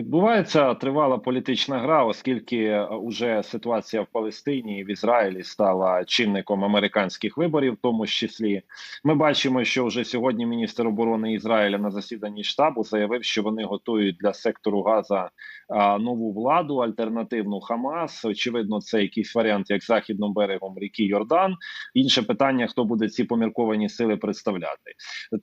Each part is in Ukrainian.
Відбувається тривала політична гра, оскільки вже ситуація в Палестині і в Ізраїлі стала чинником американських виборів, в тому числі ми бачимо, що вже сьогодні міністр оборони Ізраїля на засіданні штабу заявив, що вони готують для сектору Газа нову владу, альтернативну Хамас. Очевидно, це якийсь варіант, як західним берегом ріки Йордан. Інше питання: хто буде ці помірковані сили представляти?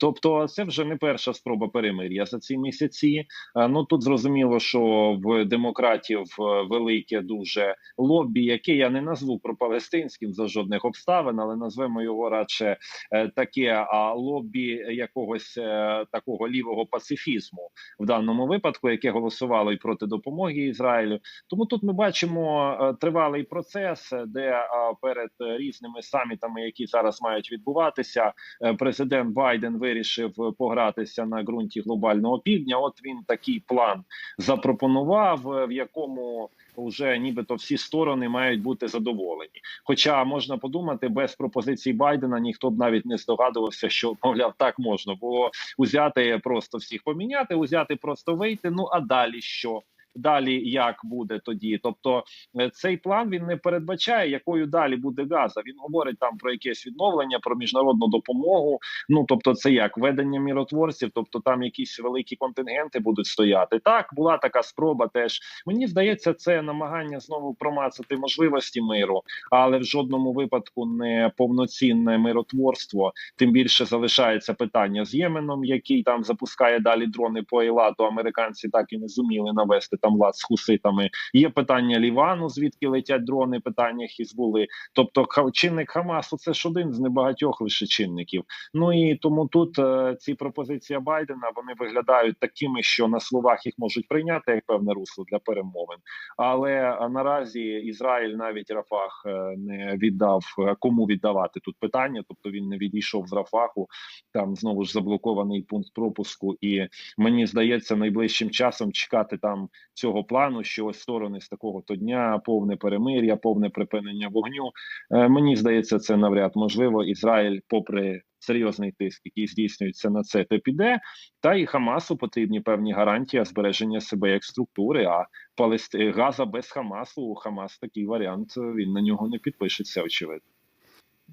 Тобто, це вже не перша спроба перемир'я за ці місяці. Ну тут зрозуміло зрозуміло, що в демократів е, велике дуже лобі, яке я не назву пропалестинським за жодних обставин, але назвемо його радше е, таке а лобі якогось е, такого лівого пацифізму в даному випадку, яке голосувало і проти допомоги Ізраїлю. Тому тут ми бачимо тривалий процес, де перед різними самітами, які зараз мають відбуватися, президент Байден вирішив погратися на ґрунті глобального півдня. От він такий план запропонував, е, в якому вже нібито всі сторони мають бути задоволені. Хоча можна подумати, без пропозицій Байдена ніхто б навіть не здогадувався, що мовляв так можна було узяти просто всіх поміняти, узяти просто вийти. Ну а далі що? Далі як буде тоді. Тобто е, цей план він не передбачає, якою далі буде газа. Він говорить там про якесь відновлення, про міжнародну допомогу. Ну тобто, це як ведення міротворців, тобто там якісь великі контингенти будуть стояти. Так була така спроба. Теж мені здається, це намагання знову промацати можливості миру, але в жодному випадку не повноцінне миротворство. Тим більше залишається питання з Єменом, який там запускає далі дрони по Ейлату. Американці так і не зуміли навести там лад з хуситами. Є питання Лівану, звідки летять дрони, питання Хізбули. Тобто, чинник Хамасу це ж один з небагатьох лише чинників. Ну і тому тут е, ці пропозиції Байдена вони виглядають такими, що на словах їх можуть прийняти як певне русло для перемовин. Але е, наразі Ізраїль навіть Рафах е, не віддав е, кому віддавати тут питання, тобто він не відійшов з Рафаху. Там знову ж заблокований пункт пропуску, і мені здається, найближчим часом чекати там цього плану, що ось сторони з такого то дня повне перемир'я, повне припинення вогню. Е, мені здається, це навряд можливо. Ізраїль, попри серйозний тиск, який здійснюється на це, то піде. Та і Хамасу потрібні певні гарантії збереження себе як структури. А Палести Газа без Хамасу Хамас такий варіант. Він на нього не підпишеться. Очевидно.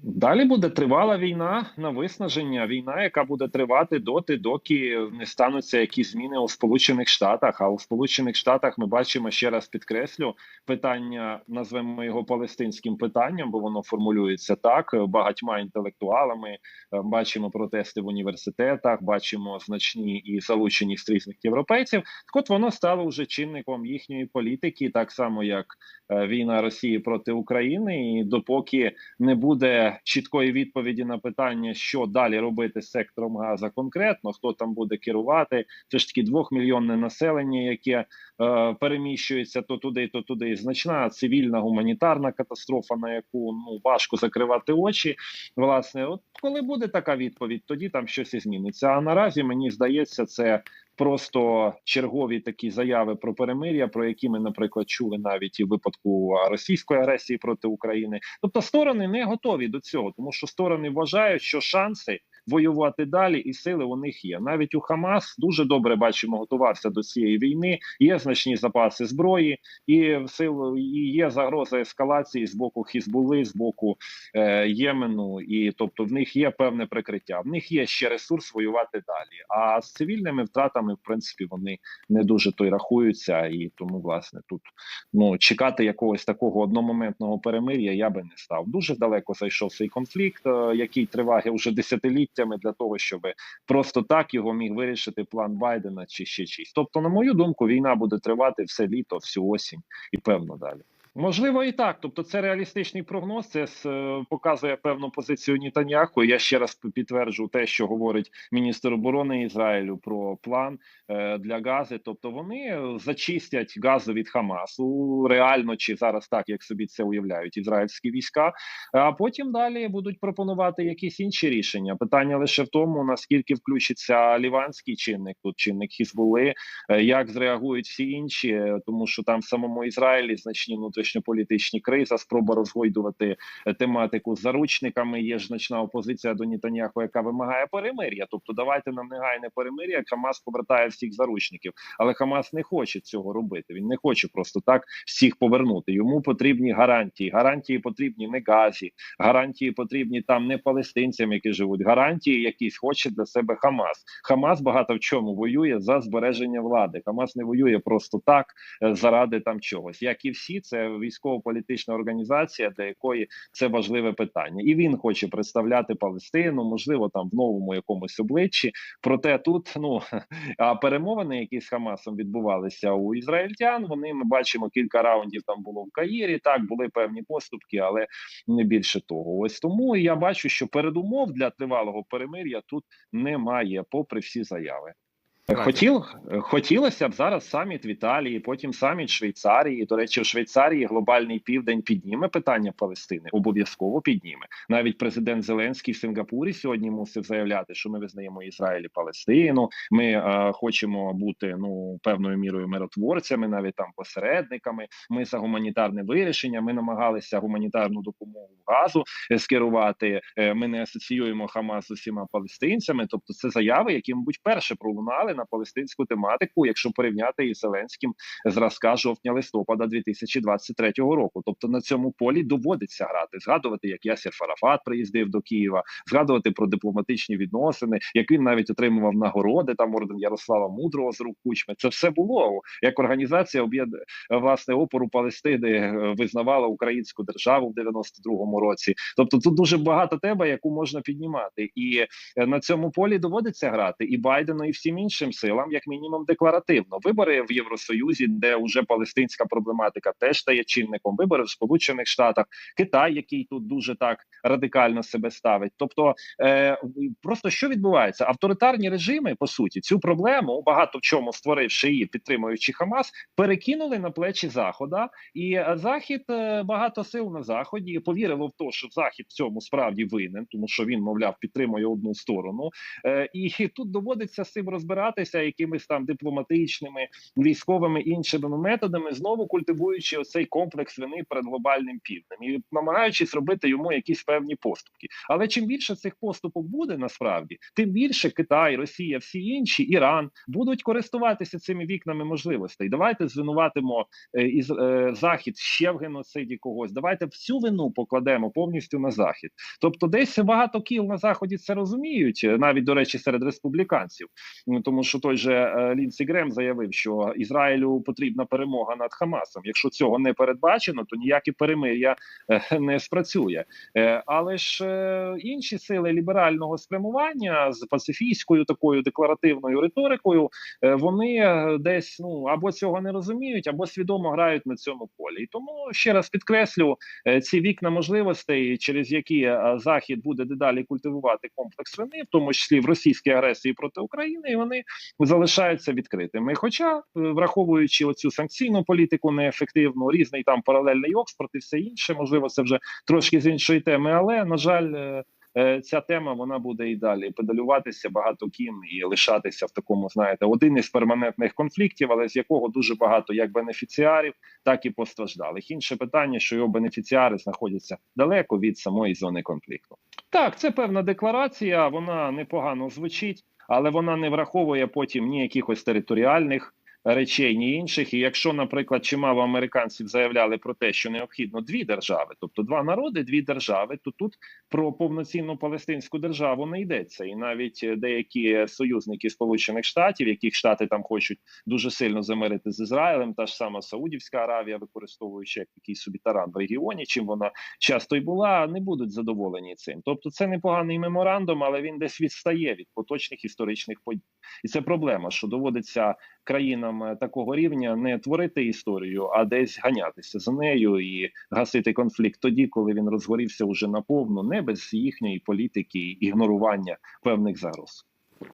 Далі буде тривала війна на виснаження. Війна, яка буде тривати доти, доки не стануться якісь зміни у Сполучених Штатах. А у Сполучених Штатах ми бачимо ще раз підкреслю питання, назвемо його палестинським питанням, бо воно формулюється так багатьма інтелектуалами. Е, бачимо протести в університетах, бачимо значні і залученість різних європейців. Так от воно стало вже чинником їхньої політики, так само як е, війна Росії проти України, і допоки не буде чіткої відповіді на питання, що далі робити з сектором газа конкретно, хто там буде керувати. Це ж таки двохмільйонне населення, яке е, переміщується то туди, то туди. Значна цивільна гуманітарна катастрофа, на яку ну важко закривати очі. Власне, от коли буде така відповідь, тоді там щось і зміниться. А наразі мені здається, це просто чергові такі заяви про перемир'я, про які ми, наприклад, чули навіть і в випадку російської агресії проти України. Тобто сторони не готові до цього, тому що сторони вважають, що шанси воювати далі, і сили у них є. Навіть у Хамас дуже добре бачимо, готувався до цієї війни. Є значні запаси зброї, і сил і є загроза ескалації з боку Хізбули, з боку е, Ємену, і тобто в них є певне прикриття. В них є ще ресурс воювати далі. А з цивільними втратами, в принципі, вони не дуже той рахуються, і тому власне тут ну чекати якогось такого одномоментного перемир'я я би не став. Дуже далеко зайшов цей конфлікт, е, який триває вже десятиліття десятиліттями для того, щоб просто так його міг вирішити план Байдена чи ще чись. Тобто, на мою думку, війна буде тривати все літо, всю осінь і певно далі. Можливо, і так. Тобто, це реалістичний прогноз. Це е, показує певну позицію Нітаньяху. Я ще раз підтверджу те, що говорить міністр оборони Ізраїлю про план е, для гази. Тобто, вони зачистять газу від Хамасу реально чи зараз так, як собі це уявляють ізраїльські війська. А потім далі будуть пропонувати якісь інші рішення. Питання лише в тому, наскільки включиться ліванський чинник, тут чинник Хізбули, е, як зреагують всі інші, тому що там в самому Ізраїлі значні внутрішні внутрішньополітичні криза, спроба розгойдувати е, тематику з заручниками. Є ж значна опозиція до Нітаняху, яка вимагає перемир'я. Тобто, давайте нам негайне перемир'я. Хамас повертає всіх заручників, але Хамас не хоче цього робити. Він не хоче просто так всіх повернути. Йому потрібні гарантії. Гарантії потрібні не газі, гарантії потрібні там не палестинцям, які живуть. Гарантії якісь хоче для себе Хамас. Хамас багато в чому воює за збереження влади. Хамас не воює просто так е, заради там чогось. Як і всі, це військово-політична організація, для якої це важливе питання, і він хоче представляти Палестину, можливо, там в новому якомусь обличчі. Проте тут ну а перемовини, які з Хамасом відбувалися у ізраїльтян, вони ми бачимо кілька раундів. Там було в Каїрі. Так були певні поступки, але не більше того. Ось тому я бачу, що передумов для тривалого перемир'я тут немає, попри всі заяви. Хотів хотілося б зараз саміт в Італії, потім саміт Швейцарії. До речі, в Швейцарії глобальний південь підніме питання Палестини. Обов'язково підніме. Навіть президент Зеленський в Сингапурі сьогодні мусив заявляти, що ми визнаємо Ізраїль і Палестину. Ми е, хочемо бути ну певною мірою миротворцями, навіть там посередниками. Ми за гуманітарне вирішення. Ми намагалися гуманітарну допомогу газу е, скерувати. Е, ми не асоціюємо Хамас з усіма палестинцями. Тобто, це заяви, які мабуть перше пролунали на палестинську тематику, якщо порівняти із Зеленським зразка жовтня-листопада 2023 року. Тобто на цьому полі доводиться грати, згадувати, як Ясір Фарафат приїздив до Києва, згадувати про дипломатичні відносини, як він навіть отримував нагороди там орден Ярослава Мудрого з рук кучми. Це все було як організація об'єд власне опору Палестини е, визнавала українську державу в 92-му році. Тобто тут дуже багато тебе, яку можна піднімати, і е, на цьому полі доводиться грати і Байдену, і всім іншим силам, як мінімум, декларативно. Вибори в Євросоюзі, де вже палестинська проблематика теж стає чинником. Вибори в Сполучених Штатах, Китай, який тут дуже так радикально себе ставить. Тобто, е, просто що відбувається? Авторитарні режими по суті цю проблему багато в чому створивши її, підтримуючи Хамас, перекинули на плечі Захода, і Захід е, багато сил на заході повірило в те, що Захід в цьому справді винен, тому що він, мовляв, підтримує одну сторону, е, і тут доводиться з цим розбиратися якимись там дипломатичними, військовими іншими методами, знову культивуючи оцей комплекс вини перед глобальним півднем і намагаючись робити йому якісь певні поступки. Але чим більше цих поступок буде насправді, тим більше Китай, Росія, всі інші Іран будуть користуватися цими вікнами можливостей. Давайте звинуватимо е, із е, захід ще в геноциді когось. Давайте всю вину покладемо повністю на захід. Тобто, десь багато кіл на заході це розуміють, навіть до речі, серед республіканців. Тому що той же е, Лінсі Грем заявив, що Ізраїлю потрібна перемога над Хамасом. Якщо цього не передбачено, то ніякі перемир'я е, не спрацює. Е, але ж інші сили ліберального спрямування з пацифійською такою декларативною риторикою, вони десь ну або цього не розуміють, або свідомо грають на цьому полі. І тому ще раз підкреслю ці вікна можливостей, через які захід буде дедалі культивувати комплекс вини, в тому числі в російській агресії проти України і вони залишаються відкритими. Хоча, е, враховуючи оцю санкційну політику неефективну, різний там паралельний експорт і все інше, можливо, це вже трошки з іншої теми, але на жаль. Е, е, ця тема вона буде і далі педалюватися багато ким і лишатися в такому, знаєте, один із перманентних конфліктів, але з якого дуже багато як бенефіціарів, так і постраждалих. Інше питання, що його бенефіціари знаходяться далеко від самої зони конфлікту. Так, це певна декларація. Вона непогано звучить але вона не враховує потім ні якихось територіальних речей, ні інших. І якщо, наприклад, чимало американців заявляли про те, що необхідно дві держави, тобто два народи, дві держави, то тут про повноцінну палестинську державу не йдеться, і навіть деякі союзники Сполучених Штатів, яких штати там хочуть дуже сильно замирити з Ізраїлем, та ж сама Саудівська Аравія, використовуючи як такий собі таран в регіоні, чим вона часто й була, не будуть задоволені цим. Тобто, це непоганий меморандум, але він десь відстає від поточних історичних подій, і це проблема, що доводиться країнам е, такого рівня не творити історію, а десь ганятися за нею і гасити конфлікт тоді, коли він розгорівся уже наповну, не без їхньої політики ігнорування певних загроз.